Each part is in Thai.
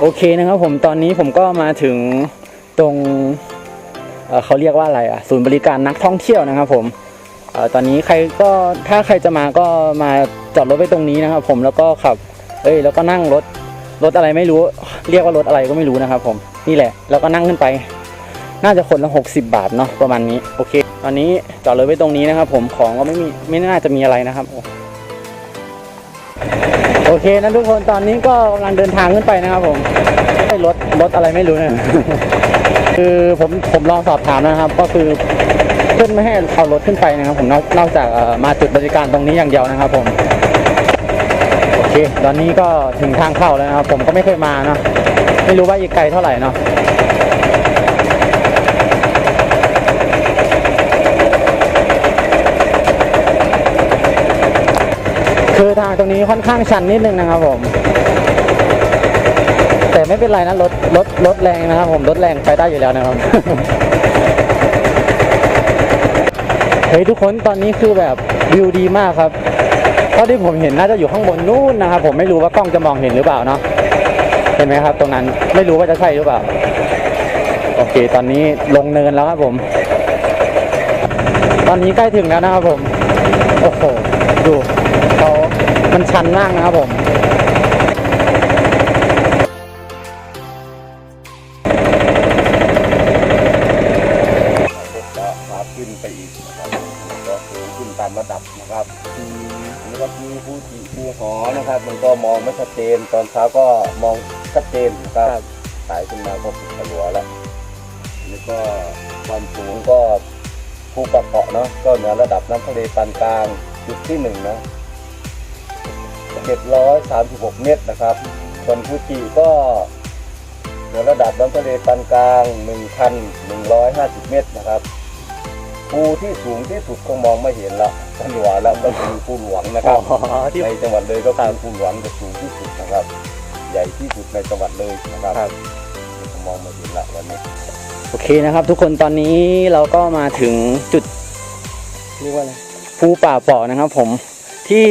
โอเคนะครับผมตอนนี้ผมก็มาถึงตรงเเขาเรียกว่าอะไรอะศูนย์บริการนักท่องเที่ยวนะครับผมอตอนนี้ใครก็ถ้าใครจะมาก็มาจอดรถไว้ตรงนี้นะครับ ผมแล้วก็ขับ เอ้ยแล้วก็นั่งรถรถอะไรไม่รู้ เรียกว่ารถอะไรก็ไม่รู้นะครับ ผมนี่แหละ แล้วก็นั่งขึ้นไป น่าจะคนละ60 บาทเนาะประมาณนี้โอเค ตอนนี้จอดรถไว้ตรงนี้นะครับ ผมของก็ไม่มีไม่น่าจะมีอะไรนะครับ โอเคนะทุกคนตอนนี้ก็กำลังเดินทางขึ้นไปนะครับผมไอ้รถรถอะไรไม่รู้เนี่ยคือผมผมลองสอบถามนะครับ ก็คือเพื่อนไม่ให้เอารถขึ้นไปนะครับ ผมนอกจากมาจุดบริการตรงนี้อย่างเดียวนะครับ ผมโอเค ตอนนี้ก็ถึงทางเข้าแล้วนะครับ ผมก็ไม่เคยมาเนาะไม่รู้ว่าอีกไกลเท่าไหร่เนาะ ทางตรงนี้ค่อนข้างชันนิดนึงนะครับผม แต่ไม่เป็นไรนะรถรถรถแรงนะครับผมรถแรงไปได้อยู่แล้วนะครับเฮ้ยทุกคนตอนนี้คือแบบวิวดีมากครับเท่าที่ผมเห็นน่าจะอยู่ข้างบนนู่นนะครับผมไม่รู้ว่ากล้องจะมองเห็นหรือเปล่าเนาะเห็นไหมครับ ตรงนั้นไม่รู้ว่าจะใช่หรือเปล่าโอเค ตอนนี้ลงเนินแล้วครับผม ตอนนี้ใกล้ถึงแล้วนะครับผม โอ้โห ดู มันชันมากนะครับผมก็พาขึ้นไปอีกนะครับก็สูงขึ้นตามระดับนะครับอันนี้ก็คือภูจิภูหอนะครับ มันก็มองไม่ชัดเจนตอนเช้าก็มองชัดเจนนะครับสายขึ้นมาก็สุดหัวแล้วอันนี้ก็ความสูงก็ภูปะเกาะเนาะก็เหนือระดับน้ำทะเลปานกลางจุดที่หนึ่งนะ 736 เมตรนะครับ ส่วนภูจิก็เหนือระดับน้ำทะเลปานกลาง 1,150 เมตรนะครับภูที่สูงที่สุดคงมองไม่เห็นละท่านหลวงแล้วก็คือภูหลวงนะครับอ๋อที่ในจังหวัดเลยก็คือภูหลวงจะสูงที่สุดนะครับ ใหญ่ที่สุดในจังหวัดเลยนะครับครับคงมองไม่เห็นละวันนี้โอเคนะครับ ทุกคนตอนนี้เราก็มาถึงจุดเรียกว่าอะไรภูป่าเปาะนะครับ ผมที่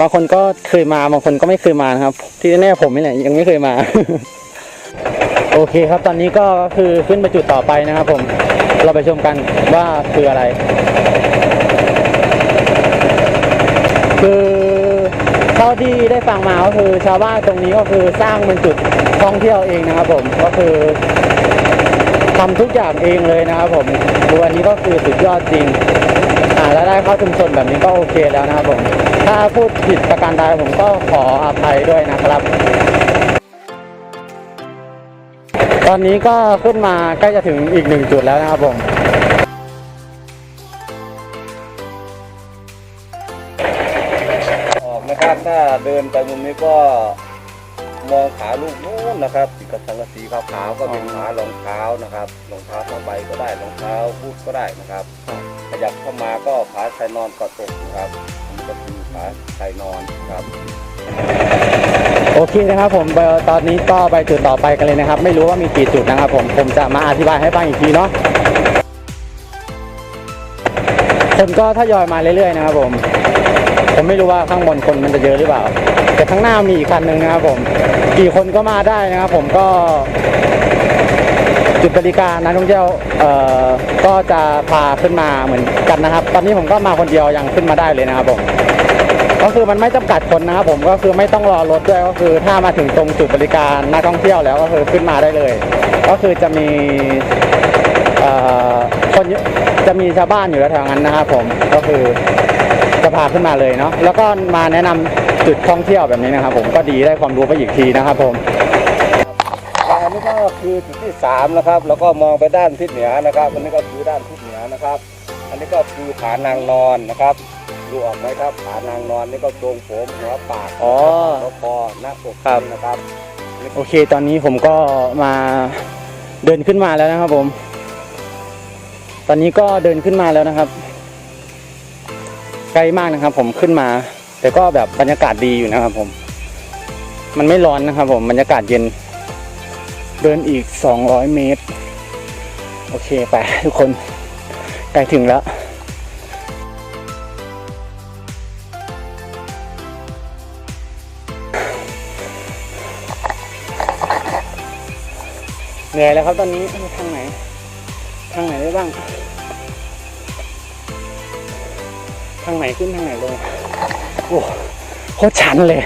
บางคนก็เคยมาบางคนก็ไม่เคยมานะครับ ที่แน่ผมนี่แหละยังไม่เคยมา โอเคครับ ตอนนี้ก็คือขึ้นไปจุดต่อไปนะครับ ผมเราไปชมกันว่าคืออะไร คือเท่าที่ได้ฟังมาก็คือชาวบ้านตรงนี้ก็คือสร้างเป็นจุดท่องเที่ยวเองนะครับ ผมก็คือทำทุกอย่างเองเลยนะครับ ผมดูอันนี้ก็คือสุดยอดจริงาแล้วได้เข้าชุมชนแบบนี้ก็โอเคแล้วนะครับผม ถ้าพูดผิดประการใดผมก็ขออภัยด้วยนะครับ ตอนนี้ก็ขึ้นมาใกล้จะถึงอีกหนึ่งจุดแล้วนะครับผมออกนะครับถ้าเดินไปมุมนี้ก็ มองขาลูกนู้นนะครับสีกับสังกะสีขาวๆก็เป็นอ๋อขารองเท้านะครับรองเท้าผ้าใบก็ได้รองเท้าบูทก็ได้นะครับขยับเข้ามาก็ขาชายนอนก็ตกนะครับอันนี้ก็คือขาชายนอนครับ โอเคนะครับผมเอ่อตอนนี้ก็ไปจุดต่อไปกันเลยนะครับ ไม่รู้ว่ามีกี่จุดนะครับ ผมผมจะมาอธิบายให้ฟังอีกทีเนาะคนก็ทยอยมาเรื่อยๆนะครับผม ผมไม่รู้ว่าข้างบนคนมันจะเยอะหรือเปล่า แต่ข้างหน้ามีอีกคันหนึ่งนะครับผมกี่คนก็มาได้นะครับผมก็ จุดบริการนักท่องเที่ยวเอ่อก็จะพาขึ้นมาเหมือนกันนะครับ ตอนนี้ผมก็มาคนเดียวยังขึ้นมาได้เลยนะครับผมก็คือมันไม่จำกัดคนนะครับผมก็คือไม่ต้องรอรถด้วยก็คือถ้ามาถึงตรงจุดบริการนักท่องเที่ยวแล้วก็คือขึ้นมาได้เลย ก็คือจะมีเอ่อคนจะมีชาวบ้านอยู่แถวนั้นนะครับผมก็คือ จะพาขึ้นมาเลยเนาะแล้วก็มาแนะนำจุดท่องเที่ยวแบบนี้นะครับ ผมก็ดีได้ความรู้ไปอีกทีนะครับผมอันนี้ก็คือจุดที่สามนะครับแล้วก็มองไปด้านทิศเหนือนะครับอันนี้ก็คือด้านทิศเหนือนะครับ อันนี้ก็คือผานางนอนนะครับดูออกไหมครับผานางนอนนี่ก็โจงผมหัวปากอ๋อแล้วคอหน้าอกครับนะครับ โอเค ตอนนี้ผมก็มาเดินขึ้นมาแล้วนะครับผม ตอนนี้ก็เดินขึ้นมาแล้วนะครับไกลมากนะครับ ผมขึ้นมา แต่ก็แบบบรรยากาศดีอยู่นะครับ ผม มันไม่ร้อนนะครับ ผมบรรยากาศเย็น เดินอีก 200 เมตร โอเคไปทุกคนใกล้ถึงแล้วเหนื่อยแล้วครับตอนนี้ทางไหน ทางไหนได้บ้างางไหนขึ้นทางไหนลงโอ้โคตรชันเลย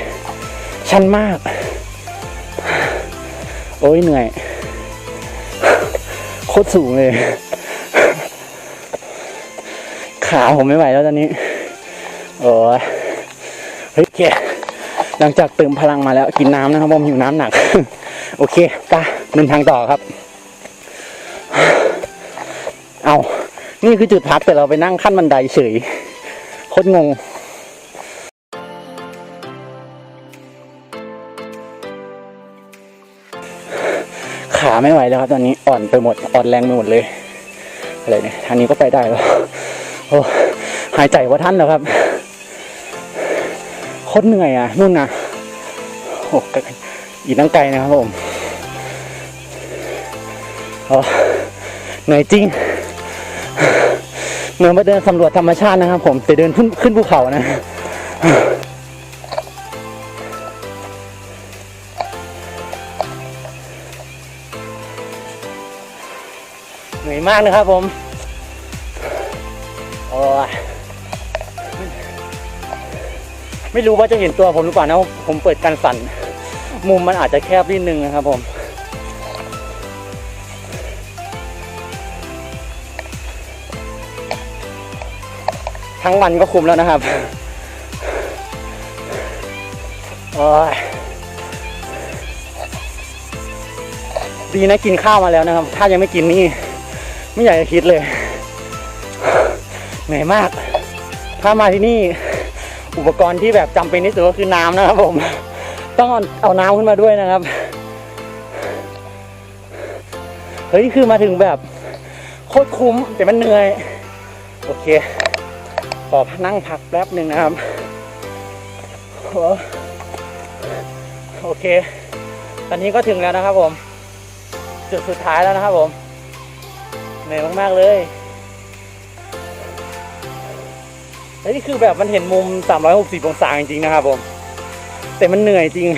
ชันมาก โอ้ยเหนื่อย โคตรสูงเลย ขาผมไม่ไหวแล้วตอนนี้ โอ้ยเฮ้ยเคหลังจากเติมพลังมาแล้วกินน้ำนะครับผมหิวน้ำหนัก โอเคไปเดินทางต่อครับ เอานี่คือจุดพักแต่เราไปนั่งขั้นบันไดเฉย โคตรงงขาไม่ไหวแล้วครับตอนนี้อ่อนไปหมดอ่อนแรงไปหมดเลยอะไรเนี่ยทางนี้ก็ไปได้แล้วโอ้หายใจว่าท่านแล้วครับโคตรเหนื่อยอะนู่นนะโอ้กลอีกตั้งไกลนะครับผมโอ้เหนื่อยจริง เหมือนมาเดินสำรวจธรรมชาตินะครับ ผมแต่เดินขึ้นขึ้นภูเขานะเหนื่อยมากนะครับผมโอ้ยไม่รู้ว่าจะเห็นตัวผมหรือเปล่านะผมเปิดกันสั่น มุมมันอาจจะแคบนิดนึงนะครับผม ทั้งวันก็คุ้มแล้วนะครับโอ้ยดีนะกินข้าวมาแล้วนะครับ ถ้ายังไม่กินนี่ไม่อยากจะคิดเลย เหนื่อยมาก ถ้ามาที่นี่อุปกรณ์ที่แบบจำเป็นที่สุดก็คือน้ำนะครับผม ต้องเอาเอาน้ำขึ้นมาด้วยนะครับ เฮ้ยคือมาถึงแบบโคตรคุ้มแต่มันเหนื่อย โอเค ขอนั่งพักแป๊บหนึ่งนะครับ โอเค ตอนนี้ก็ถึงแล้วนะครับผม จุดสุดท้ายแล้วนะครับผมเหนื่อยมาก ๆ เลยและนี่คือแบบมันเห็นมุม 360 องศาจริงๆนะครับผม แต่มันเหนื่อยจริง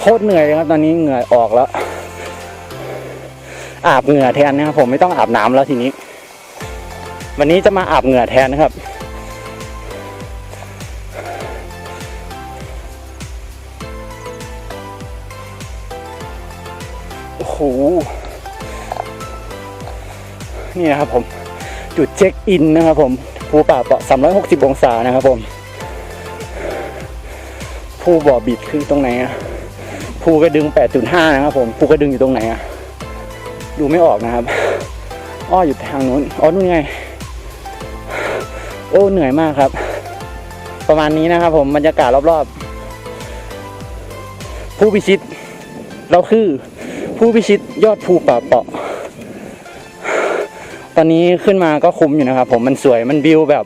โคตรเหนื่อยเลยครับตอนนี้เหงื่อออกแล้ว อาบเหงื่อแทนนะครับผมไม่ต้องอาบน้ำแล้วทีนี้ วันนี้จะมาอาบเหงื่อแทนนะครับ โอ้โห นี่นะครับผม จุดเช็คอินนะครับผม ภูป่าเปาะ 360 องศานะครับผม ภูบ่อบิดคือตรงไหนอะภูกระดึง 8.5 นะครับผม ภูกระดึงอยู่ตรงไหนอะดูไม่ออกนะครับ อ้ออยู่ทางนู้น อ๋อนู่นไง โอ้เหนื่อยมากครับ ประมาณนี้นะครับ ผมบรรยากาศรอบๆ ผู้พิชิต เราคือผู้พิชิตยอดภูป่าเปาะ ตอนนี้ขึ้นมาก็คุ้มอยู่นะครับ ผมมันสวยมันวิวแบบ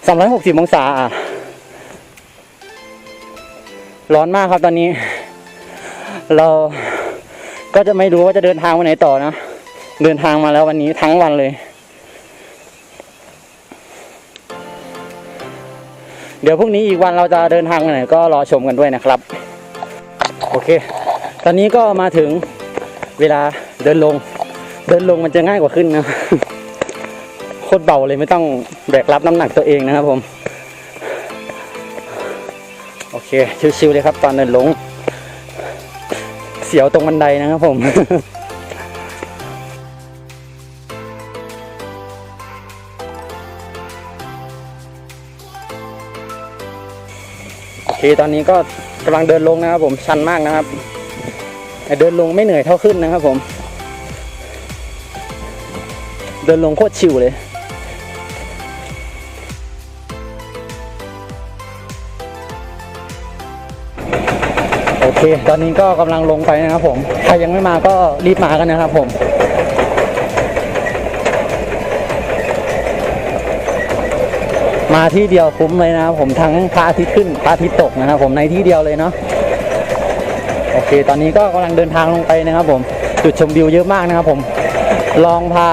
360 องศาอะร้อนมากครับตอนนี้ เราก็จะไม่รู้ว่าจะเดินทางไปไหนต่อนะ เดินทางมาแล้ววันนี้ทั้งวันเลย เดี๋ยวพรุ่งนี้อีกวันเราจะเดินทางไหนก็รอชมกันด้วยนะครับ โอเค ตอนนี้ก็มาถึงเวลาเดินลง เดินลงมันจะง่ายกว่าขึ้นนะโคตรเบาเลยไม่ต้องแบกรับน้ำหนักตัวเองนะครับผม โอเคชิวๆเลยครับตอนเดินลง เสียวตรงบันไดนะครับผม เคตอนนี้ก็กำลังเดินลงนะครับผมชันมากนะครับเดินลงไม่เหนื่อยเท่าขึ้นนะครับผม เดินลงโคตรชิวเลยโอเค ตอนนี้ก็กำลังลงไปนะครับผม ใครยังไม่มาก็รีบมากันนะครับผม มาที่เดียวคุ้มเลยนะครับผมทั้งพระอาทิตย์ขึ้นพระอาทิตย์ตกนะครับผมในที่เดียวเลยเนาะโอเค ตอนนี้ก็กำลังเดินทางลงไปนะครับผมจุดชมวิวเยอะมากนะครับผมลองพา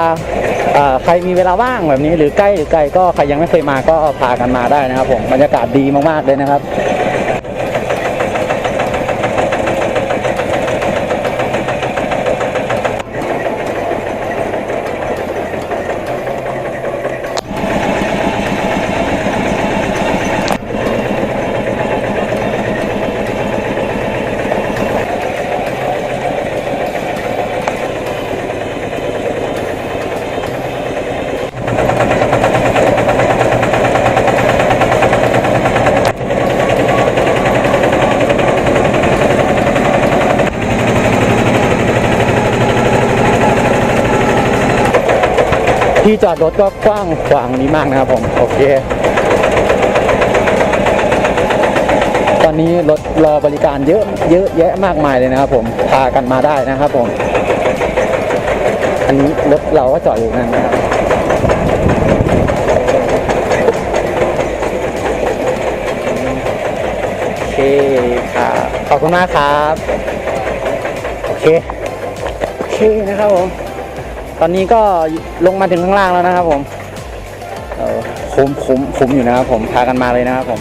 ใครมีเวลาว่างแบบนี้หรือใกล้หรือไกลก็ใครยังไม่เคยมาก็พากันมาได้นะครับผมบรรยากาศดีมากๆเลยนะครับ ที่จอดรถก็กว้างขวางดีมากนะครับผม โอเค ตอนนี้รถรอบริการเยอะเยอะแยะมากมายเลยนะครับผมพากันมาได้นะครับผม อันนี้รถเราก็จอดอยู่นั่นนะครับโอเคครับขอบคุณมากครับ โอเค โอเคนะครับผม อนนี้ก็ลงมาถึงข้างล่างแล้วนะครับผมคุ้มคุ้มคุ้มอยู่นะครับผมพากันมาเลยนะครับผม